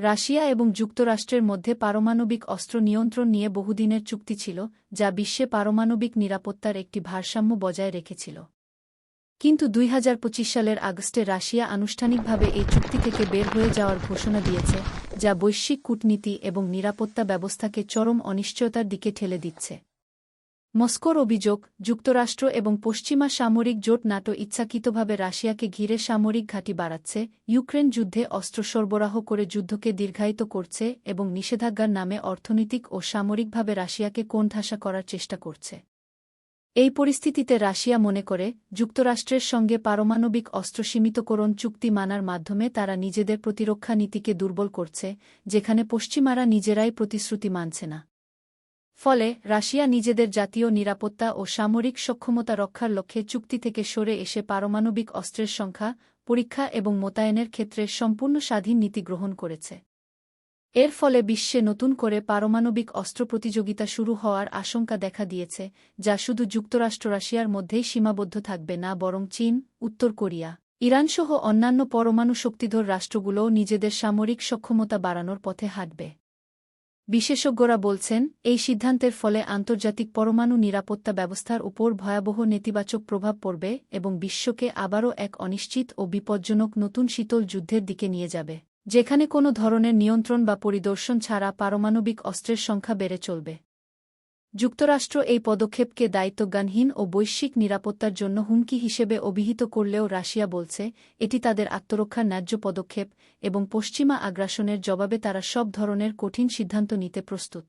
Russia এবং যুক্তরাষ্ট্রের মধ্যে পারমাণবিক অস্ত্র নিয়ন্ত্রণ নিয়ে বহুদিনের চুক্তি ছিল, যা বিশ্বে পারমাণবিক নিরাপত্তার একটি ভারসাম্য বজায় রেখেছিল। কিন্তু দুই হাজার পঁচিশ সালের আগস্টে রাশিয়া আনুষ্ঠানিকভাবে এই চুক্তি থেকে বের হয়ে যাওয়ার ঘোষণা দিয়েছে, যা বৈশ্বিক কূটনীতি এবং নিরাপত্তা ব্যবস্থাকে চরম অনিশ্চয়তার দিকে ঠেলে দিচ্ছে। মস্কোর অভিযোগ, যুক্তরাষ্ট্র এবং পশ্চিমা সামরিক জোট নাটো ইচ্ছাকৃতভাবে রাশিয়াকে ঘিরে সামরিক ঘাঁটি বাড়াচ্ছে, ইউক্রেন যুদ্ধে অস্ত্র সরবরাহ করে যুদ্ধকে দীর্ঘায়িত করছে এবং নিষেধাজ্ঞার নামে অর্থনৈতিক ও সামরিকভাবে রাশিয়াকে কোণঠাসা করার চেষ্টা করছে। এই পরিস্থিতিতে রাশিয়া মনে করে, যুক্তরাষ্ট্রের সঙ্গে পারমাণবিক অস্ত্র সীমিতকরণ চুক্তি মানার মাধ্যমে তারা নিজেদের প্রতিরক্ষা নীতিকে দুর্বল করছে, যেখানে পশ্চিমারা নিজেরাই প্রতিশ্রুতি মানছে না। ফলে রাশিয়া নিজেদের জাতীয় নিরাপত্তা ও সামরিক সক্ষমতা রক্ষার লক্ষ্যে চুক্তি থেকে সরে এসে পারমাণবিক অস্ত্রের সংখ্যা, পরীক্ষা এবং মোতায়েনের ক্ষেত্রে সম্পূর্ণ স্বাধীন নীতি গ্রহণ করেছে। এর ফলে বিশ্বে নতুন করে পারমাণবিক অস্ত্র প্রতিযোগিতা শুরু হওয়ার আশঙ্কা দেখা দিয়েছে, যা শুধু যুক্তরাষ্ট্র রাশিয়ার মধ্যেই সীমাবদ্ধ থাকবে না, বরং চীন, উত্তর কোরিয়া, ইরানসহ অন্যান্য পরমাণু শক্তিধর রাষ্ট্রগুলোও নিজেদের সামরিক সক্ষমতা বাড়ানোর পথে হাঁটবে। বিশেষজ্ঞরা বলছেন, এই সিদ্ধান্তের ফলে আন্তর্জাতিক পরমাণু নিরাপত্তা ব্যবস্থার উপর ভয়াবহ নেতিবাচক প্রভাব পড়বে এবং বিশ্বকে আবারও এক অনিশ্চিত ও বিপজ্জনক নতুন শীতল যুদ্ধের দিকে নিয়ে যাবে, যেখানে কোনো ধরনের নিয়ন্ত্রণ বা পরিদর্শন ছাড়া পারমাণবিক অস্ত্রের সংখ্যা বেড়ে চলবে। যুক্তরাষ্ট্র এই পদক্ষেপকে দায়িত্বজ্ঞানহীন ও বৈশ্বিক নিরাপত্তার জন্য হুমকি হিসেবে অভিহিত করলেও রাশিয়া বলছে, এটি তাদের আত্মরক্ষার ন্যায্য পদক্ষেপ এবং পশ্চিমা আগ্রাসনের জবাবে তারা সব ধরনের কঠিন সিদ্ধান্ত নিতে প্রস্তুত।